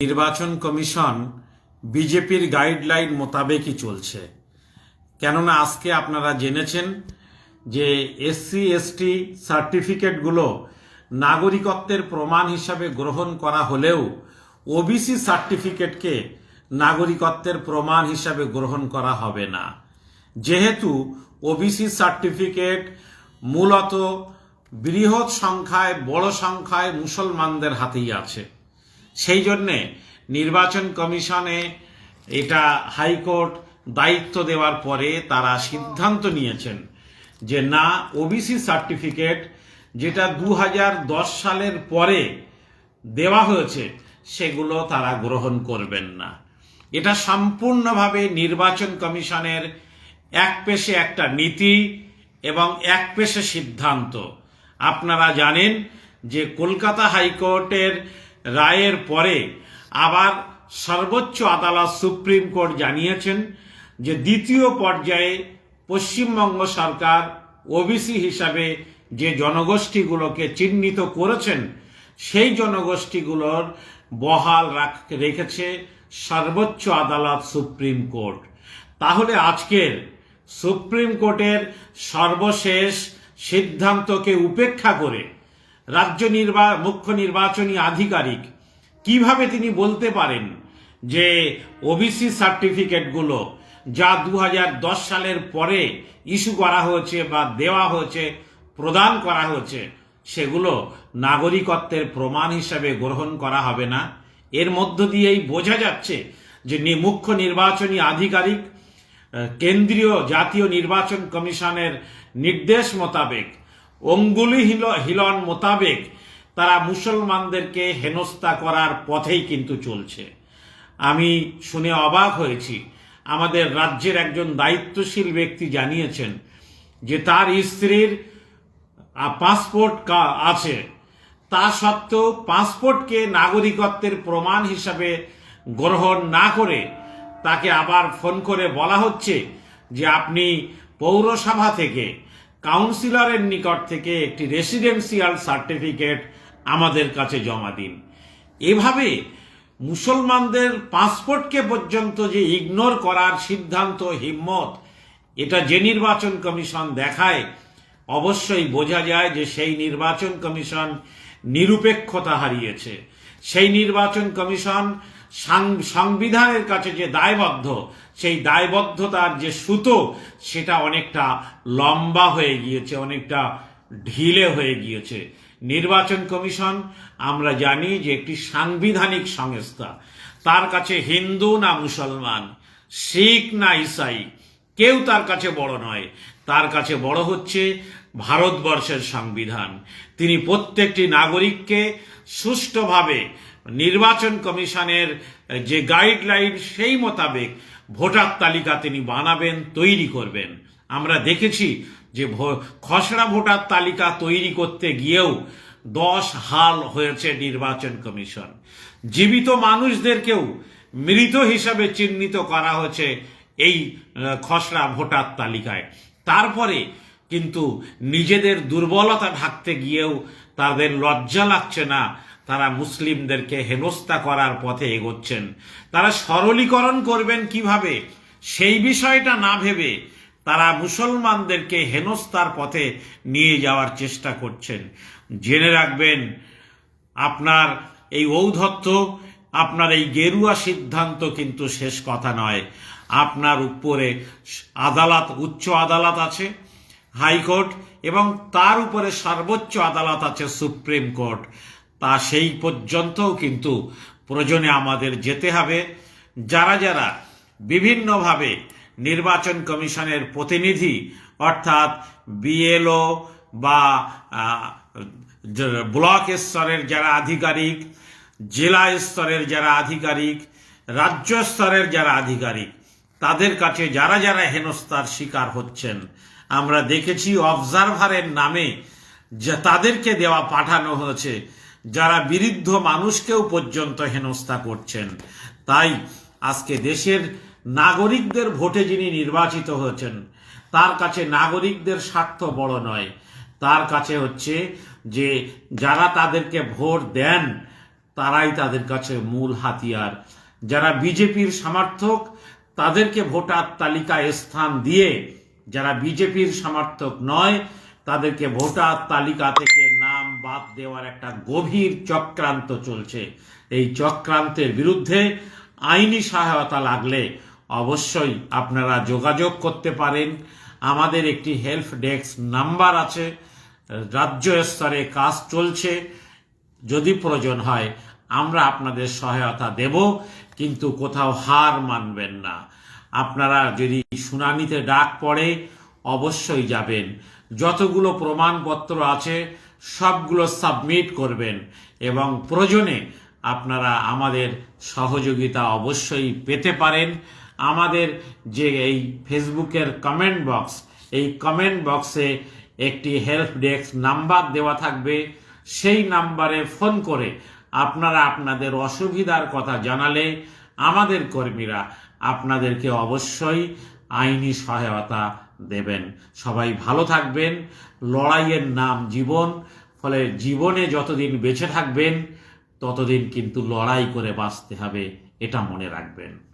নির্বাচন কমিশন বিজেপির গাইডলাইন মোতাবেকই চলছে। কেননা আজকে আপনারা জেনেছেন যে এসসি এসটি সার্টিফিকেটগুলো নাগরিকত্বের প্রমাণ হিসাবে গ্রহণ করা হলেও ওবিসি সার্টিফিকেটকে নাগরিকত্বের প্রমাণ হিসাবে গ্রহণ করা হবে না। যেহেতু ওবিসি সার্টিফিকেট মূলত বৃহৎ সংখ্যায়, বড় সংখ্যায় মুসলমানদের হাতেই আছে। সেই জন্যে নির্বাচন কমিশনে এটা হাইকোর্ট দায়িত্ব দেওয়ার পরে তারা সিদ্ধান্ত নিয়েছেন যে না ওবিসি সার্টিফিকেট যেটা দু হাজার দশ সালের পরে দেওয়া হয়েছে, সেগুলো তারা গ্রহণ করবেন না। এটা সম্পূর্ণভাবে নির্বাচন কমিশনের এক পেশে একটা নীতি এবং এক পেশে সিদ্ধান্ত। আপনারা জানেন যে কলকাতা হাইকোর্টের রায়ের পরে আবার সর্বোচ্চ আদালত সুপ্রিম কোর্ট জানিয়েছেন যে দ্বিতীয় পর্যায়ে পশ্চিমবঙ্গ সরকার ওবিসি হিসাবে যে জনগোষ্ঠীগুলোকে চিহ্নিত করেছেন, সেই জনগোষ্ঠীগুলোর বহাল রাখ- রেখেছে সর্বোচ্চ আদালত সুপ্রিম কোর্ট। তাহলে আজকের সুপ্রিম কোর্টের সর্বশেষ সিদ্ধান্তকে উপেক্ষা করে রাজ্য নির্বা, মুখ্য নির্বাচনী আধিকারিক, কীভাবে তিনি বলতে পারেন যে ওবিসি সার্টিফিকেটগুলো যা দু হাজার দশ সালের পরে ইস্যু করা হয়েছে বা দেওয়া হয়েছে, প্রদান করা হয়েছে, সেগুলো নাগরিকত্বের প্রমাণ হিসাবে গ্রহণ করা হবে না? এর মধ্য দিয়েই বোঝা যাচ্ছে যে মুখ্য নির্বাচনী আধিকারিক কেন্দ্রীয় জাতীয় নির্বাচন কমিশনের নির্দেশ মোতাবেক অঙ্গুলি হিল- হিলন মোতাবেক তারা মুসলমানদেরকে হেনস্থা করার পথেই কিন্তু চলছে। আমি শুনে অবাক হয়েছি। আমাদের রাজ্যের একজন দায়িত্বশীল ব্যক্তি জানিয়েছেন যে তার স্ত্রীর পাসপোর্ট আছে। তা সত্ত্বেও পাসপোর্টকে নাগরিকত্বের প্রমাণ হিসাবে গ্রহণ না করে তাকে আবার ফোন করে বলা হচ্ছে যে আপনি পৌরসভা থেকে কাউন্সিলরের নিকট থেকে একটি রেসিডেন্সিয়াল সার্টিফিকেট আমাদের কাছে জমা দিন। এভাবে মুসলমানদের পাসপোর্টকে পর্যন্ত যে ইগনোর করার সিদ্ধান্ত, হিম্মত, এটা যে নির্বাচন কমিশন দেখায়, অবশ্যই বোঝা যায় যে সেই নির্বাচন কমিশন নিরপেক্ষতা হারিয়েছে। সেই নির্বাচন কমিশন সংবিধানের কাছে যে দায়বদ্ধ, সেই দায়বদ্ধতার যে সুতো, সেটা অনেকটা লম্বা হয়ে গিয়েছে, অনেকটা ঢিলে হয়ে গিয়েছে। নির্বাচন কমিশন, আমরা জানি যে একটি সাংবিধানিক সংস্থা। তার কাছে হিন্দু না মুসলমান, শিখ না ইসাই, কেউ তার কাছে বড় নয়। তার কাছে বড় হচ্ছে ভারতবর্ষের সংবিধান। তিনি প্রত্যেকটি নাগরিককে সুষ্ঠুভাবে নির্বাচন কমিশনের যে গাইডলাইন সেই মোতাবেক ভোটার তালিকা তিনি বানাবেন, তৈরি করবেন। আমরা দেখেছি যে খসড়া ভোটার তালিকা তৈরি করতে গিয়েও দশ হাল হয়েছে নির্বাচন কমিশন। জীবিত মানুষদেরকেও মৃত হিসাবে চিহ্নিত করা হয়েছে এই খসড়া ভোটার তালিকায়। তারপরে কিন্তু নিজেদের দুর্বলতা ঢাকতে গিয়েও তাদের লজ্জা লাগছে না। তারা মুসলিমদেরকে হেনস্থা করার পথে এগোচ্ছেন। তারা সরলীকরণ করবেন কীভাবে? সেই বিষয়টা না ভেবে তারা মুসলমানদেরকে হেনস্থার পথে নিয়ে যাওয়ার চেষ্টা করছেন। জেনে রাখবেন, আপনার এই ঔদ্ধত্য, আপনার এই গেরুয়া সিদ্ধান্ত কিন্তু শেষ কথা নয়। আপনার উপরে আদালত, উচ্চ আদালত আছে, হাইকোর্ট, এবং তার উপরে সর্বোচ্চ আদালত আছে সুপ্রিম কোর্ট। তা সেই পর্যন্তও কিন্তু প্রয়োজনে আমাদের যেতে হবে। যারা যারা বিভিন্নভাবে নির্বাচন কমিশনের প্রতিনিধি, অর্থাৎ বিএলও বা ব্লক স্তরের যারা আধিকারিক, জেলা স্তরের যারা আধিকারিক, রাজ্য স্তরের যারা আধিকারিক, তাদের কাছে যারা যারা হেনস্থার শিকার হচ্ছেন, আমরা দেখেছি অবজারভারের নামে যে তাদেরকে দেওয়া পাঠানো হয়েছে যারা বিরুদ্ধ মানুষকেও পর্যন্ত হেনস্থা করছেন। তাই আজকে দেশের নাগরিকদের ভোটে যিনি নির্বাচিত হয়েছেন, তার কাছে নাগরিকদের স্বার্থ বড় নয়। তার কাছে হচ্ছে যে, যারা তাদেরকে ভোট দেন, তারাই তাদের কাছে মূল হাতিয়ার। যারা বিজেপির সমর্থক, তাদেরকে ভোটার তালিকায় স্থান দিয়ে, যারা বিজেপির সমর্থক নয় তাদেরকে ভোটার তালিকা থেকে নাম বাদ দেওয়ার একটা গভীর চক্রান্ত চলছে। এই চক্রান্তের বিরুদ্ধে আইনি সহায়তা লাগলে অবশ্যই আপনারা যোগাযোগ করতে পারেন। আমাদের একটি হেল্প ডেস্ক নাম্বার আছে। রাজ্য স্তরে কাজ চলছে। যদি প্রয়োজন হয়, আমরা আপনাদের সহায়তা দেব, কিন্তু কোথাও হার মানবেন না। আপনারা যদি শুনানিতে ডাক পড়ে, অবশ্যই যাবেন। যতগুলো প্রমাণপত্র আছে, সবগুলো সাবমিট করবেন এবং প্রয়োজনে আপনারা আমাদের সহযোগিতা অবশ্যই পেতে পারেন। আমাদের যে এই ফেসবুকের কমেন্ট বক্স এই কমেন্ট বক্সে একটি হেল্প ডেস্ক নাম্বার দেওয়া থাকবে। সেই নাম্বারে ফোন করে আপনারা আপনাদের অসুবিধার কথা জানালে আমাদের কর্মীরা আপনাদেরকে অবশ্যই আইনি সহায়তা দেবেন। সবাই ভালো থাকবেন। লড়াইয়ের নাম জীবন, ফলে জীবনে যতদিন বেঁচে থাকবেন, ততদিন কিন্তু লড়াই করে বাঁচতে হবে, এটা মনে রাখবেন।